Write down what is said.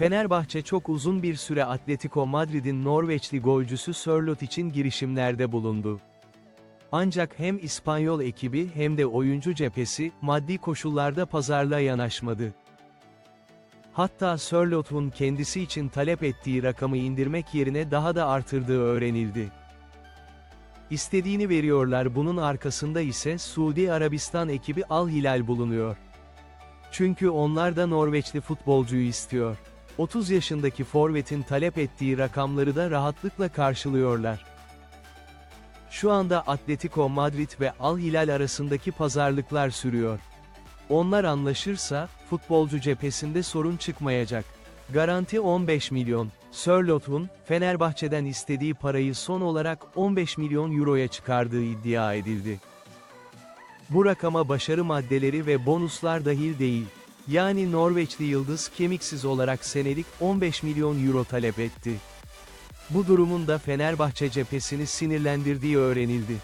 Fenerbahçe çok uzun bir süre Atletico Madrid'in Norveçli golcüsü Sörloth için girişimlerde bulundu. Ancak hem İspanyol ekibi hem de oyuncu cephesi, maddi koşullarda pazarlığa yanaşmadı. Hatta Sörloth'un kendisi için talep ettiği rakamı indirmek yerine daha da artırdığı öğrenildi. İstediğini veriyorlar bunun arkasında ise Suudi Arabistan ekibi Al Hilal bulunuyor. Çünkü onlar da Norveçli futbolcuyu istiyor. 30 yaşındaki forvetin talep ettiği rakamları da rahatlıkla karşılıyorlar. Şu anda Atletico Madrid ve Al Hilal arasındaki pazarlıklar sürüyor. Onlar anlaşırsa, futbolcu cephesinde sorun çıkmayacak. Garanti 15 milyon. Sörloth'un, Fenerbahçe'den istediği parayı son olarak 15 milyon euroya çıkardığı iddia edildi. Bu rakama başarı maddeleri ve bonuslar dahil değil. Yani Norveçli yıldız kemiksiz olarak senelik 15 milyon euro talep etti. Bu durumun da Fenerbahçe cephesini sinirlendirdiği öğrenildi.